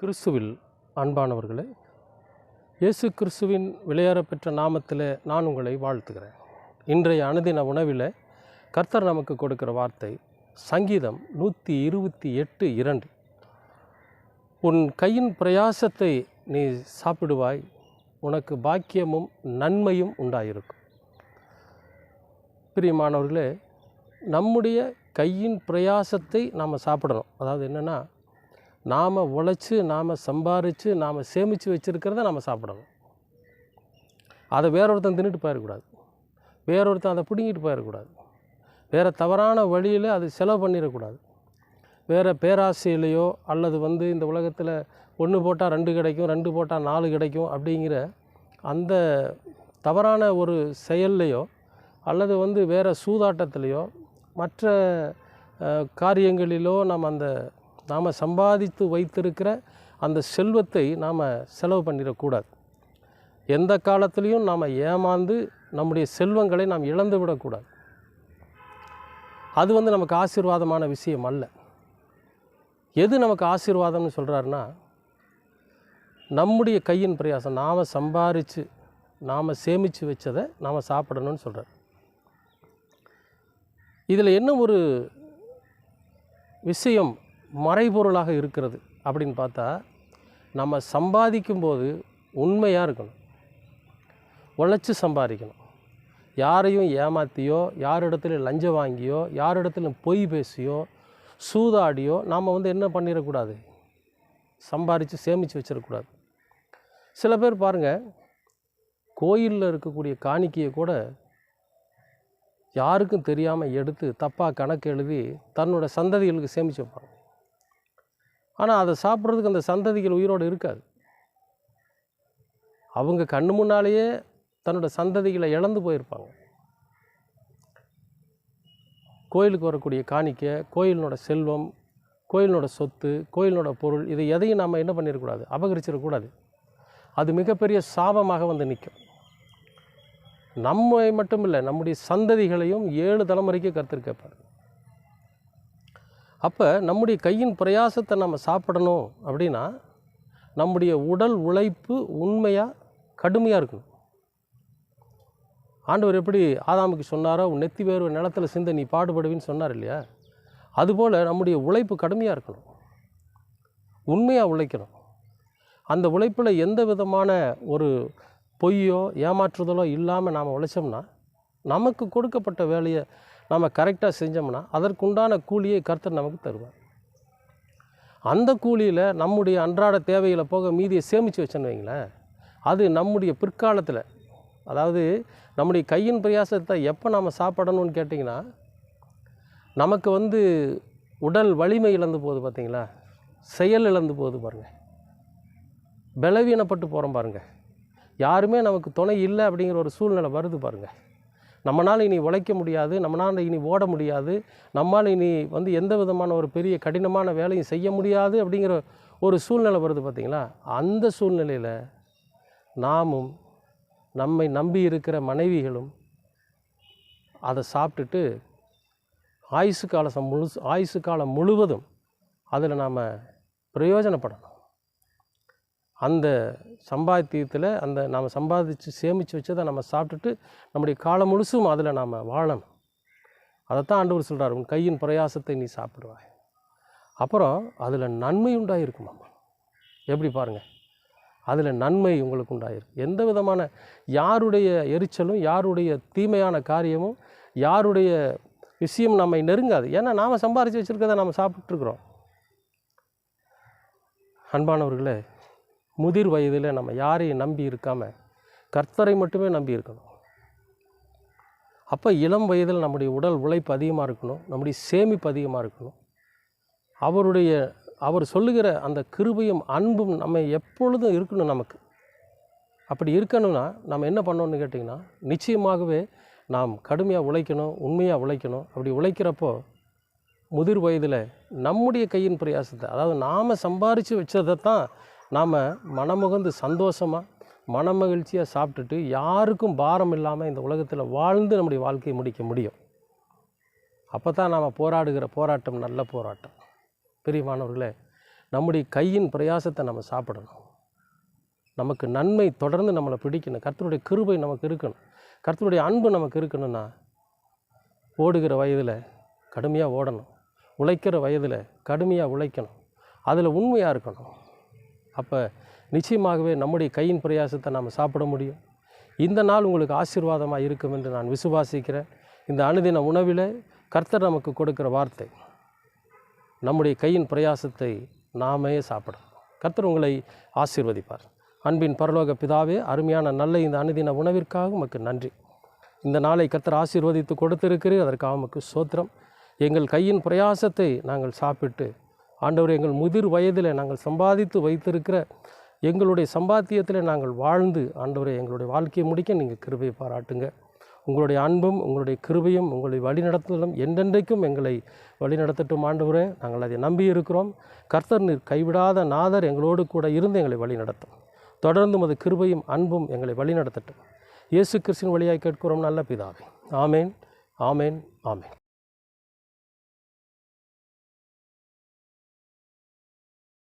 கிறிஸ்துவில் அன்பானவர்களே இயேசு கிறிஸ்துவின் விளையாடப்பெற்ற நாமத்தில் நான் உங்களை வாழ்த்துகிறேன். இன்றைய அனுதின உணவில் கர்த்தர் நமக்கு கொடுக்கிற வார்த்தை சங்கீதம் நூற்றி இருபத்தி எட்டு இரண்டு. உன் கையின் பிரயாசத்தை நீ சாப்பிடுவாய் உனக்கு பாக்கியமும் நன்மையும் உண்டாயிருக்கும். பிரியமானவர்களே நம்முடைய கையின் பிரயாசத்தை நாம் சாப்பிடணும். அதாவது என்னென்னா நாம் உழைச்சி நாம் சம்பாரித்து நாம் சேமித்து வச்சுருக்கிறத நாம் சாப்பிடணும். அதை வேற ஒருத்தன் தின்னுட்டு போயிடக்கூடாது. வேறொருத்தன் அதை பிடுங்கிட்டு போயிடக்கூடாது. வேறு தவறான வழியில் அது செலவு பண்ணிடக்கூடாது. வேறு பேராசையிலையோ அல்லது வந்து இந்த உலகத்தில் ஒன்று போட்டால் ரெண்டு கிடைக்கும் ரெண்டு போட்டால் நாலு கிடைக்கும் அப்படிங்கிற அந்த தவறான ஒரு செயல்லையோ அல்லது வந்து வேறு சூதாட்டத்திலையோ மற்ற காரியங்களிலோ நம்ம அந்த நாம் சம்பாதித்து வைத்திருக்கிற அந்த செல்வத்தை நாம் செலவு பண்ணிடக்கூடாது. எந்த காலத்துலேயும் நாம் ஏமாந்து நம்முடைய செல்வங்களை நாம் இழந்து விடக்கூடாது. அது வந்து நமக்கு ஆசீர்வாதமான விஷயம் அல்ல. எது நமக்கு ஆசீர்வாதம்னு சொல்கிறாருன்னா நம்முடைய கையின் பிரயாசம் நாம் சம்பாரித்து நாம் சேமித்து வச்சதை நாம் சாப்பிடணும்னு சொல்கிறார் இதில் என்ன ஒரு விஷயம் மறைபொருளாக இருக்கிறது அப்படின்னு பார்த்தா நம்ம சம்பாதிக்கும்போது உண்மையாக இருக்கணும். உழைச்சி சம்பாதிக்கணும். யாரையும் ஏமாற்றியோ யாரிடத்துல லஞ்சம் வாங்கியோ யாரிடத்துல பொய் பேசியோ சூதாடியோ நாம் வந்து என்ன பண்ணிடக்கூடாது? சம்பாரித்து சேமித்து வச்சிடக்கூடாது. சில பேர் பாருங்கள் கோயிலில் இருக்கக்கூடிய காணிக்கையை கூட யாருக்கும் தெரியாமல் எடுத்து தப்பாக கணக்கு எழுதி தன்னோட சந்ததிகளுக்கு சேமித்து வைப்பாங்க. ஆனால் அதை சாப்பிட்றதுக்கு அந்த சந்ததிகள் உயிரோடு இருக்காது. அவங்க கண்ணு முன்னாலேயே தன்னோட சந்ததிகளை இழந்து போயிருப்பாங்க. கோயிலுக்கு வரக்கூடிய காணிக்கை கோயிலினோட செல்வம் கோயிலினோட சொத்து கோயிலினோட பொருள் இதை எதையும் நாம் என்ன பண்ணிடக்கூடாது அபகரிச்சிடக்கூடாது அது மிகப்பெரிய சாபமாக வந்து நிற்கும் நம்மை மட்டும் இல்லை நம்முடைய சந்ததிகளையும் ஏழு தலைமுறைக்கு கருத்து கேட்பார். அப்போ நம்முடைய கையின் பிரயாசத்தை நம்ம சாப்பிடணும் அப்படின்னா நம்முடைய உடல் உழைப்பு உண்மையாக கடுமையாக இருக்கணும். ஆண்டவர் எப்படி ஆதாமுக்கு சொன்னாரோ உன் நெத்தி வேறு நிலத்தில் சிந்த நீ பாடுபடுவின்னு சொன்னார் இல்லையா? அதுபோல் நம்முடைய உழைப்பு கடுமையாக இருக்கணும். உண்மையாக உழைக்கணும். அந்த உழைப்பில் எந்த விதமான ஒரு பொய்யோ ஏமாற்றுதலோ இல்லாமல் நாம் உழைச்சோம்னா நமக்கு கொடுக்கப்பட்ட வேலையை நம்ம கரெக்டாக செஞ்சோம்னா அதற்குண்டான கூலியை கர்த்தர் நமக்கு தருவார். அந்த கூலியில் நம்முடைய அன்றாட தேவைகளை போக மீதியை சேமித்து வச்சேன்னு வைங்களேன் அது நம்முடைய பிற்காலத்தில் அதாவது நம்முடைய கையின் பிரயாசத்தை எப்போ நாம் சாப்பிடணும்னு கேட்டிங்கன்னா நமக்கு வந்து உடல் வலிமை இழந்து போகுது பார்த்தீங்களா செயல் இழந்து போகுது பாருங்கள் பலவீனப்பட்டு போகிறோம் பாருங்கள் யாருமே நமக்கு துணை இல்லை அப்படிங்கிற ஒரு சூழ்நிலை வருது பாருங்கள் நம்மளால் இனி உழைக்க முடியாது நம்மளால் இனி ஓட முடியாது நம்மால் இனி வந்து எந்த விதமான ஒரு பெரிய கடினமான வேலையும் செய்ய முடியாது அப்படிங்கிற ஒரு சூழ்நிலை வருது பார்த்தீங்களா? அந்த சூழ்நிலையில் நாமும் நம்மை நம்பி இருக்கிற மனைவிகளும் அதை சாப்பிட்டுட்டு ஆயுசு காலம் முழு ஆயுசு காலம் முழுவதும் அதில் நாம் பிரயோஜனப்படணும். அந்த சம்பாத்தியத்தில் அந்த நாம் சம்பாதிச்சு சேமித்து வச்சதை நம்ம சாப்பிட்டுட்டு நம்முடைய காலம் முழுசும் அதில் நாம் வாழணும். அதைத்தான் ஆண்டவர் சொல்கிறார் உன் கையின் பிரயாசத்தை நீ சாப்பிடுவாய். அப்புறம் அதில் நன்மை உண்டாயிருக்குமாம்மா எப்படி பாருங்கள் அதில் நன்மை உங்களுக்கு உண்டாயிருக்கு. எந்த விதமான யாருடைய எரிச்சலும் யாருடைய தீமையான காரியமும் யாருடைய விஷயம் நம்மை நெருங்காது. ஏன்னா நாம் சம்பாரித்து வச்சுருக்கதை நாம் சாப்பிட்ருக்குறோம் அன்பானவர்களே முதிர் வயதில் நம்ம யாரையும் நம்பி இருக்காமல் கர்த்தரை மட்டுமே நம்பி இருக்கணும். அப்போ இளம் வயதில் நம்முடைய உடல் உழைப்பு அதிகமாக இருக்கணும் நம்முடைய சேமிப்பு அதிகமாக இருக்கணும். அவருடைய அவர் சொல்லுகிற அந்த கிருபையும் அன்பும் நம்ம எப்பொழுதும் இருக்கணும் நமக்கு. அப்படி இருக்கணும்னா நம்ம என்ன பண்ணணும்னு கேட்டிங்கன்னா நிச்சயமாகவே நாம் கடுமையாக உழைக்கணும் உண்மையாக உழைக்கணும். அப்படி உழைக்கிறப்போ முதிர் வயதில் நம்முடைய கையின் பிரயாசத்தை அதாவது நாம் சம்பாரித்து வச்சதை தான் நாம் மனமுகந்து சந்தோஷமாக மனமகிழ்ச்சியாக சாப்பிட்டுட்டு யாருக்கும் பாரம் இல்லாமல் இந்த உலகத்தில் வாழ்ந்து நம்முடைய வாழ்க்கையை முடிக்க முடியும். அப்போ தான் நாம் போராடுகிற போராட்டம் நல்ல போராட்டம். பிரியமானவர்களே நம்முடைய கையின் பிரயாசத்தை நம்ம சாப்பிடணும். நமக்கு நன்மை தொடர்ந்து நம்மளை பிடிக்கணும். கர்த்தருடைய கிருபை நமக்கு இருக்கணும். கர்த்தருடைய அன்பு நமக்கு இருக்கணும்னா ஓடுகிற வயதில் கடுமையாக ஓடணும். உழைக்கிற வயதில் கடுமையாக உழைக்கணும். அதில் உண்மையாக இருக்கணும். அப்போ நிச்சயமாகவே நம்முடைய கையின் பிரயாசத்தை நாம் சாப்பிட முடியும். இந்த நாள் உங்களுக்கு ஆசீர்வாதமாக இருக்கும் என்று நான் விசுவாசிக்கிறேன். இந்த அனுதின உணவில் கர்த்தர் நமக்கு கொடுக்குற வார்த்தை நம்முடைய கையின் பிரயாசத்தை நாமே சாப்பிடணும். கர்த்தர் உங்களை ஆசீர்வதிப்பார். அன்பின் பரலோக பிதாவே அருமையான நல்ல இந்த அனுதின உணவிற்காக உமக்கு நன்றி. இந்த நாளை கர்த்தர் ஆசீர்வதித்து கொடுத்திருக்கிறீர். அதற்காக உமக்கு சோத்திரம். எங்கள் கையின் பிரயாசத்தை நாங்கள் சாப்பிட்டு ஆண்டவர் எங்கள் முதிர் வயதில் நாங்கள் சம்பாதித்து வைத்திருக்கிற எங்களுடைய சம்பாத்தியத்தில் நாங்கள் வாழ்ந்து ஆண்டவரை எங்களுடைய வாழ்க்கையை முடிக்க நீங்கள் கிருபையை பாராட்டுங்க. உங்களுடைய அன்பும் உங்களுடைய கிருபையும் உங்களுடைய வழிநடத்துதலும் என்றென்றைக்கும் எங்களை வழிநடத்தட்டும் ஆண்டவரே. நாங்கள் அதை நம்பி இருக்கிறோம். கர்த்தர் நீர் கைவிடாத நாதர் எங்களோடு கூட இருந்து எங்களை வழிநடத்தும். தொடர்ந்து அது கிருபையும் அன்பும் எங்களை வழிநடத்தட்டும். இயேசு கிறிஸ்தின் வழியாக கேட்கிறோம் நல்ல பிதாவே. ஆமேன் ஆமேன் ஆமேன்.